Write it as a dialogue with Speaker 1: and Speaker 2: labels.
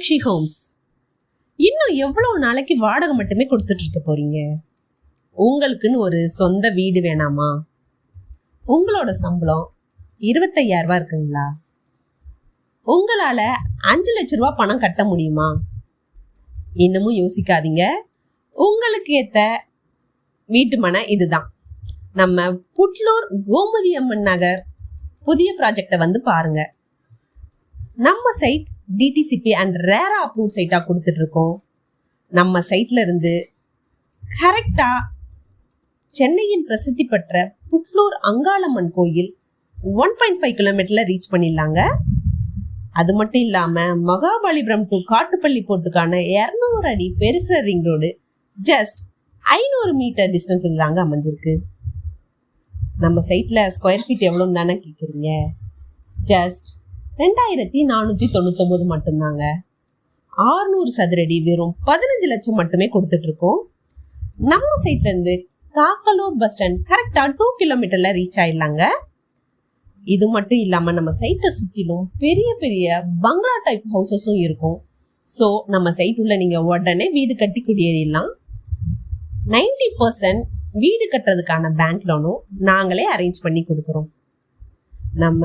Speaker 1: Meenakshi Holmes இன்னும் எவ்வளவு நாளைக்கு வாடகை மட்டுமே கொடுத்துட்டு இருக்க போறீங்க? உங்களுக்குன்னு ஒரு சொந்த வீடு வேணாமா? உங்களோட சம்பளம் இருபத்தையாயிரம் ரூபாய் இருக்குங்களா? உங்களால அஞ்சு லட்ச ரூபா பணம் கட்ட முடியுமா? இன்னமும் யோசிக்காதீங்க. உங்களுக்கு ஏத்த வீட்டு மனை இதுதான். நம்ம புட்லூர் கோமதி அம்மன் நகர். புதிய ப்ராஜெக்டை வந்து பாருங்கள் நம்ம site DTCP and RERA approve சைட்டாக கொடுத்துட்ருக்கோம். நம்ம சைட்ல இருந்து கரெக்டாக சென்னையின் பிரசித்தி பெற்ற புட்லூர் அங்காளம்மன் கோயில் ஒன் பாயிண்ட் ஃபைவ் கிலோமீட்டரில் ரீச் பண்ணிடலாங்க அது மட்டும் இல்லாமல் மகாபலிபுரம் டு காட்டுப்பள்ளி போட்டுக்கான இரநூறு அடி பெரிஃபரல் ரிங் ரோடு ஜஸ்ட் ஐநூறு மீட்டர் டிஸ்டன்ஸில் தாங்க அமைஞ்சிருக்கு. நம்ம சைட்டில் ஸ்கொயர் ஃபீட் எவ்வளோன்னு தானே கேட்குறீங்க ஜஸ்ட் ரெண்டாயிரத்தி நானூற்றி தொண்ணூத்தொம்பது மட்டும்தாங்க. ஆறுநூறு சதுரடி வெறும் பதினஞ்சு லட்சம் மட்டுமே கொடுத்துட்ருக்கோம். நம்ம சைட்லேருந்து காக்கலூர் பஸ் ஸ்டாண்ட் கரெக்டாக டூ கிலோமீட்டரில் ரீச் ஆயிடலாங்க. இது மட்டும் இல்லாமல் நம்ம சைட்டை சுற்றிலும் பெரிய பெரிய பங்களா டைப் ஹவுசஸும் இருக்கும். ஸோ நம்ம சைட் உள்ள நீங்கள் உடனே வீடு கட்டி குடியேறிடலாம். நைன்டி பர்சன்ட் வீடு கட்டுறதுக்கான பேங்க் லோனும் நாங்களே அரேஞ்ச் பண்ணி கொடுக்குறோம். நம்ம